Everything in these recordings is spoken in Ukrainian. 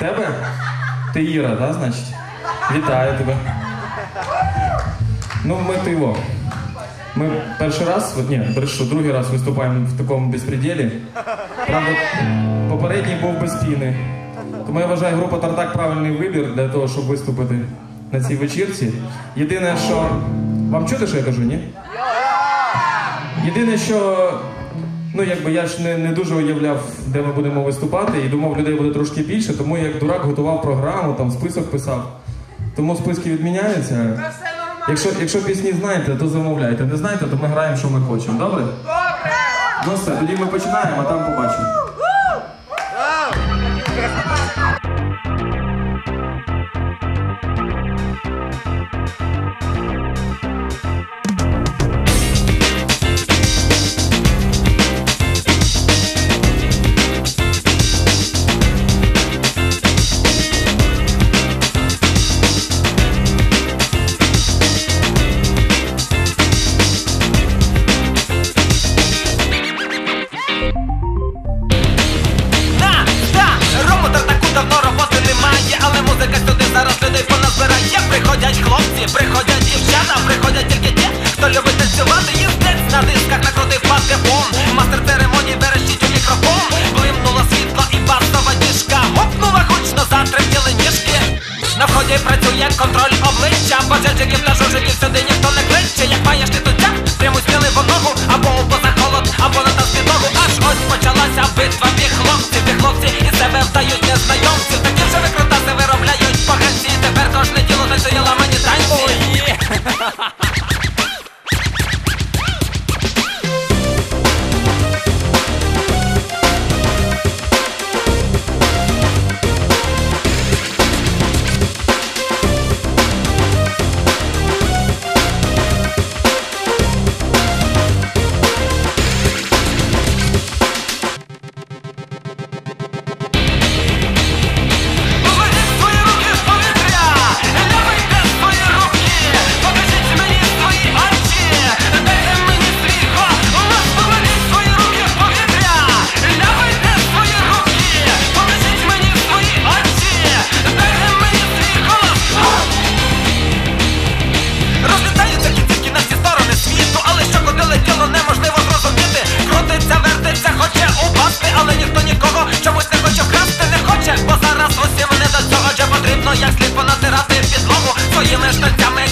Тебе? Ти Іра, так, значить? Вітаю тебе. Ну, ми ти. Ми перший раз, от ні, брешу, другий раз виступаємо в такому безпреділі. Правда, попередній був без піни. Тому я вважаю, група Тартак правильний вибір для того, щоб виступити на цій вечірці. Єдине, що. Вам чути, що я кажу, ні? Єдине, що. Ну, якби я ж не, не дуже уявляв, де ми будемо виступати, і думав, людей буде трошки більше, тому як дурак готував програму, там список писав. Тому списки відміняються. Якщо, якщо пісні знаєте, то замовляйте. Не знаєте, то ми граємо, що ми хочемо. Добре? Добре! Ну все, тоді ми починаємо, а там побачимо. Обличчя, пожежників та жужиків сюди ніхто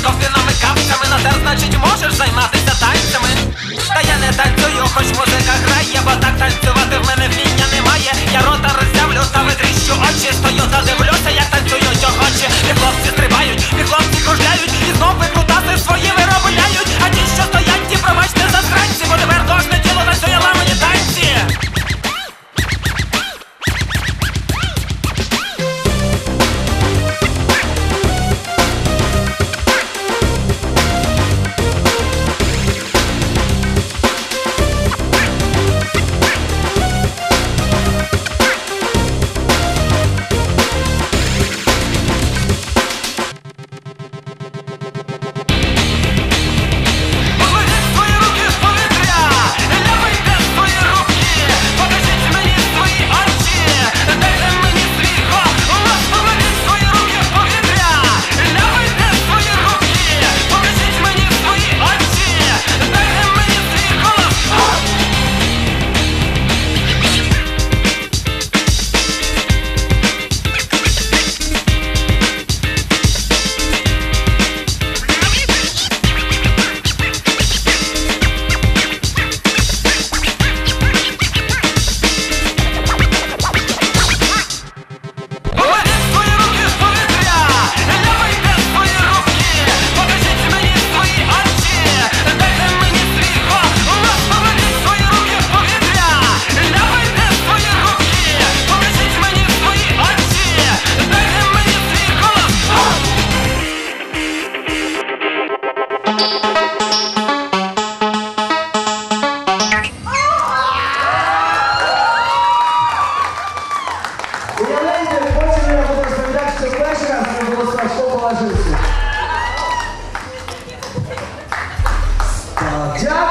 ковтинами, капцями на тер, значить можеш займатися танцями. Та я не танцюю, хоч музика грає, бо так танцювати в мене вміння немає. Я рота роззявлю та витріщу очі, стою та дивлюся, як танцюють охочі. І хлопці стрибають, і хлопці кружляють, і знов Дякую.